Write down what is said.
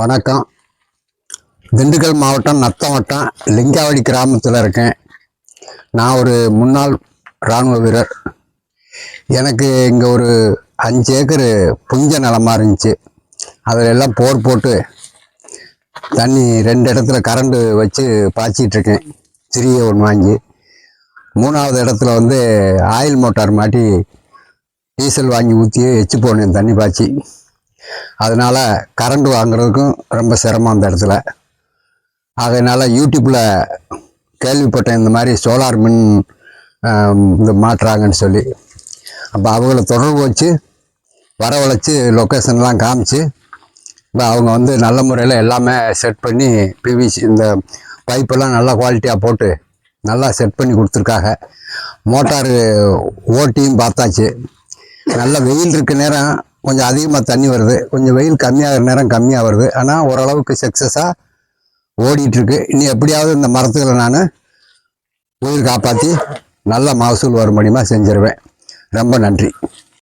வணக்கம். திண்டுக்கல் மாவட்டம் நத்தம் வட்டம் லிங்காவடி கிராமத்தில் இருக்கேன். நான் ஒரு முன்னாள் இராணுவ வீரர். எனக்கு இங்கே ஒரு அஞ்சு ஏக்கர் புஞ்ச நிலமாக இருந்துச்சு. அதில் எல்லாம் போர் போட்டு தண்ணி ரெண்டு இடத்துல கரண்டு வச்சு பாய்ச்சிட்ருக்கேன் சிறிய ஒன்று வாங்கி. மூணாவது இடத்துல வந்து ஆயில் மோட்டார் மாட்டி டீசல் வாங்கி ஊற்றி எச்சு போனேன் தண்ணி பாய்ச்சி. அதனால் கரண்ட் வாங்குறதுக்கும் ரொம்ப சிரமம் அந்த இடத்துல. அதனால் யூடியூப்பில் கேள்விப்பட்டேன் இந்த மாதிரி சோலார் மின் இது மாட்டுறாங்கன்னு சொல்லி. அப்போ அவங்கள தொடர்பு வச்சு வரவழைச்சி லொக்கேஷன்லாம் காமிச்சு இப்போ அவங்க வந்து நல்ல முறையில் எல்லாமே செட் பண்ணி பிவிசி இந்த பைப்பெல்லாம் நல்லா குவாலிட்டியாக போட்டு நல்லா செட் பண்ணி கொடுத்துருக்காங்க. மோட்டாரு ஓட்டியும் பார்த்தாச்சு. நல்ல வெயில் இருக்க நேரம் கொஞ்சம் அதிகமாக தண்ணி வருது. கொஞ்சம் வெயில் கம்மியாகிற நேரம் கம்மியாக வருது. ஆனால் ஓரளவுக்கு சக்ஸஸாக ஓடிட்டுருக்கு. இனி எப்படியாவது இந்த மரத்துக்களை நான் உயிர் காப்பாற்றி நல்ல மகசூல் வரும்படியுமா செஞ்சிருவேன். ரொம்ப நன்றி.